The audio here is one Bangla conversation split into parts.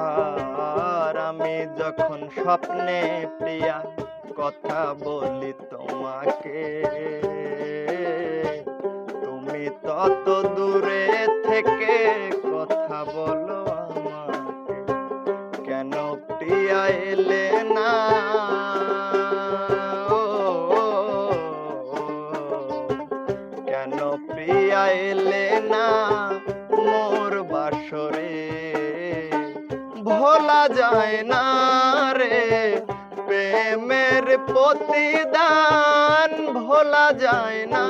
আর আমি যখন স্বপ্নে প্রিয়া কথা বলি তোমাকে। তুমি তত দূরে থেকে কথা বলো আমাকে। কেন প্রিয়া এলে ভোলা যায় না।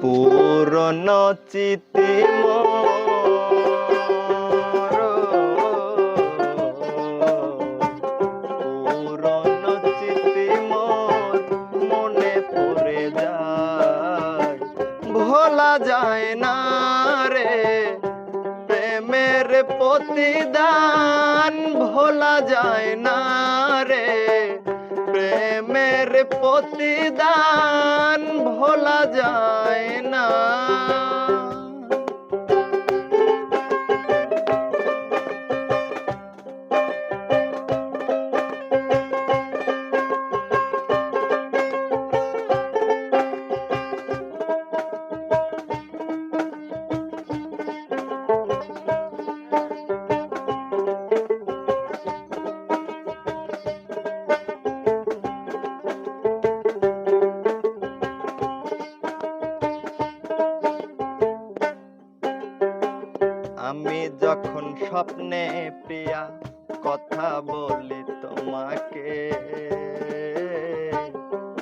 পুরনো চিতি যায় না রে প্রেমের প্রতিদান ভোলা যায় না রে। প্রেমের প্রতিদান ভোলা যায় না। আমি যখন স্বপ্নে প্রিয়া কথা বলি তোমাকে,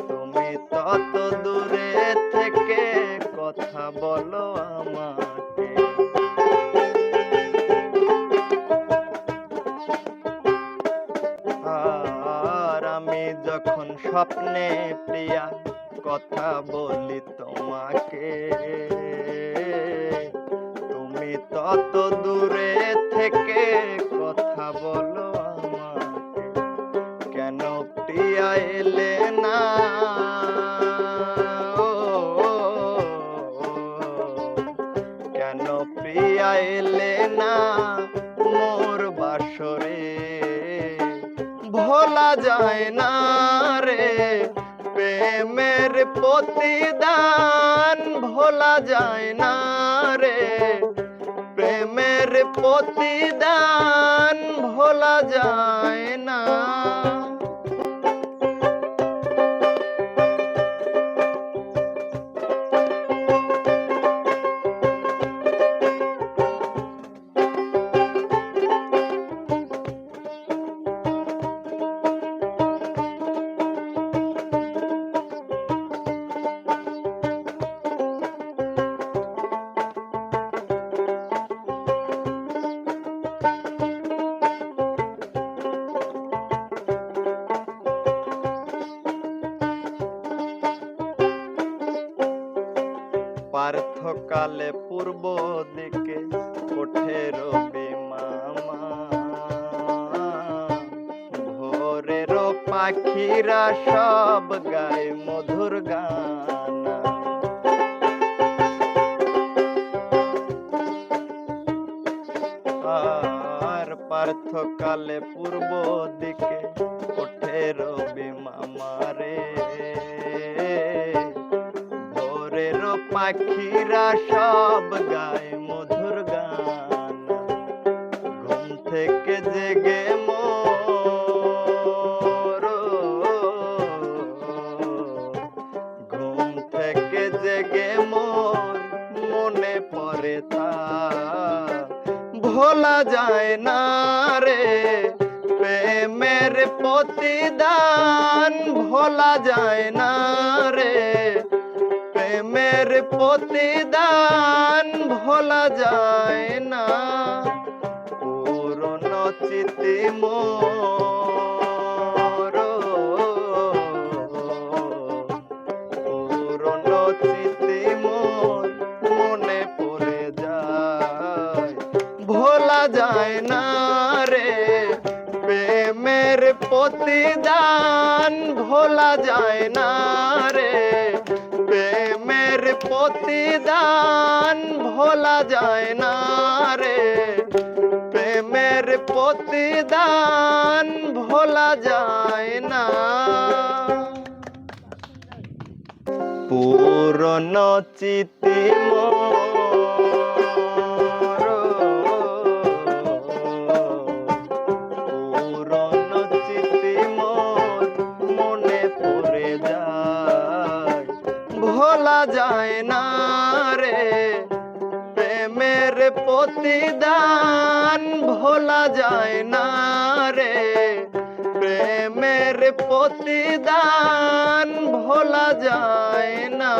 তুমি তত দূরে থেকে কথা বলো আমাকে। আর আমি যখন স্বপ্নে প্রিয়া কথা বলি তোমাকে তত দূরে থেকে কথা বলো আমাকে। কেন প্রিয়া এলে না? কেন প্রিয়া এলে না মোর বাসরে? ভোলা যায় না রে প্রেমের প্রতিদান। ভোলা যায় না প্রতিদান ভোলা যায় না। পার্থকালে পূর্ব দিকে ওঠে রবি মামা। ভোরের পাখিরা সব গায় মধুর গান। আর পার্থকালে পূর্ব দিকে ওঠে রবি মামারে পাখিরা সব গায় মধুর গান। ঘুম থেকে জেগে মোর। ঘুম থেকে জেগে মোর, মনে পড়ে তা। ভোলা যায় না রে, প্রেমের প্রতিদান। ভোলা যায় না রে প্রেমের প্রতিদান ভোলা যায় না। পুরনো চিতি মোর। পুরনো মনে পড়ে যায়। ভোলা যায় না রে, প্রেমের ভোলা যায় না রে। প্রেমের প্রতিদান ভোলা যায় না রে। প্রেমের প্রতিদান ভোলা যায় না। পুরনো চিতি পুরনো যায় না রে। প্রেমের প্রতিদান ভোলা যায় না রে। প্রেমের প্রতিদান ভোলা যায় না।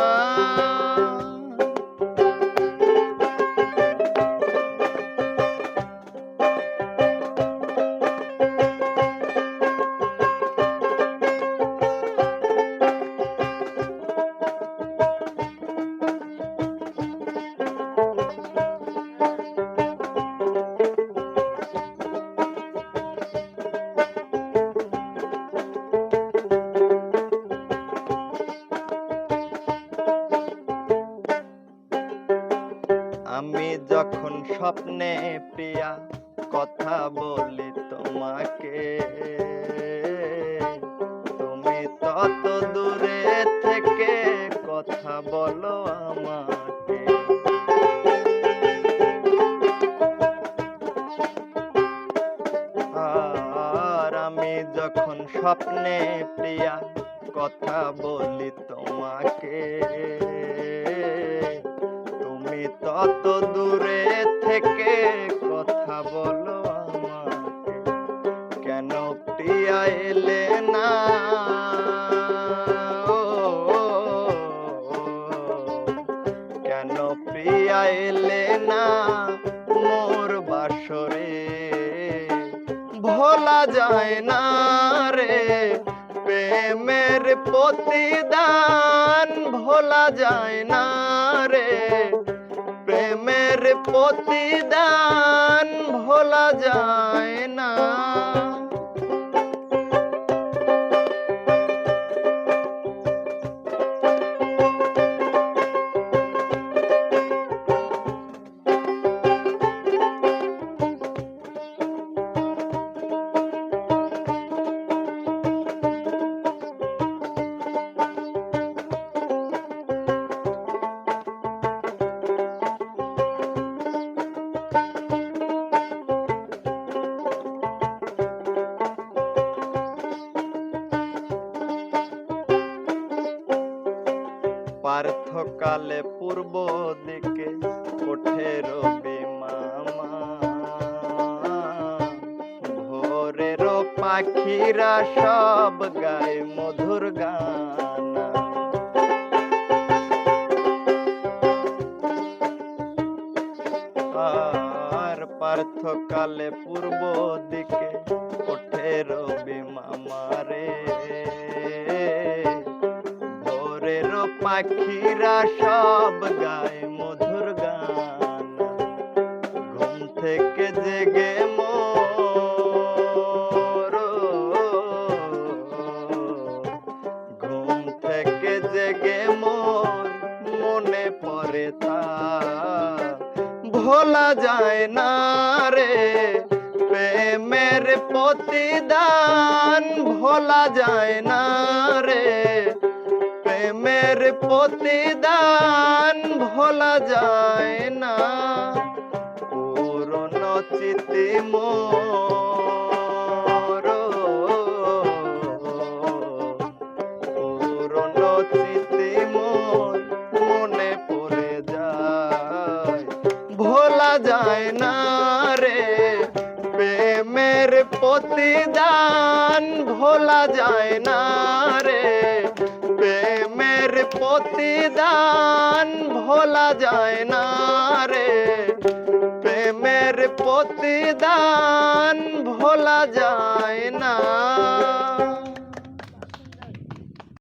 আমি যখন স্বপ্নে প্রিয়া, কথা বলি তোমাকে। তুমি তত দূরে থেকে কথা বলো আমাকে। আর আমি যখন স্বপ্নে প্রিয়া, কথা বলি তোমাকে। তত দূরে থেকে কথা বলো আমাকে। কেন প্রিয়া এলে না? কেন প্রিয়া এলে না মোর বাসরে? ভোলা যায় না রে প্রেমের প্রতিদান। ভোলা যায় না রে প্রতিদান ভোলা যায় না। পার্থকালে পূর্ব দিকে ওঠে রবি মামা। ভোরের পাখিরা সব গায় মধুর গান। আর পার্থকালে পূর্ব দিকে ওঠে রবি মামারে পাখিরা সব গায় মধুর গান। ঘুম থেকে জেগে মোর। ঘুম থেকে জেগে মোর, মনে পড়ে তা। ভোলা যায় না রে, প্রেমের প্রতিদান। ভোলা যায় না রে প্রতিদান ভোলা যায় না। পুরনো চিতি মোর। পুরনো চিতি মোর মনে পড়ে যায়। ভোলা যায় না রে, প্রেমের প্রতিদান ভোলা যায় না। প্রতিদান ভোলা যায় না রে। প্রেমের প্রতিদান ভোলা যায় না।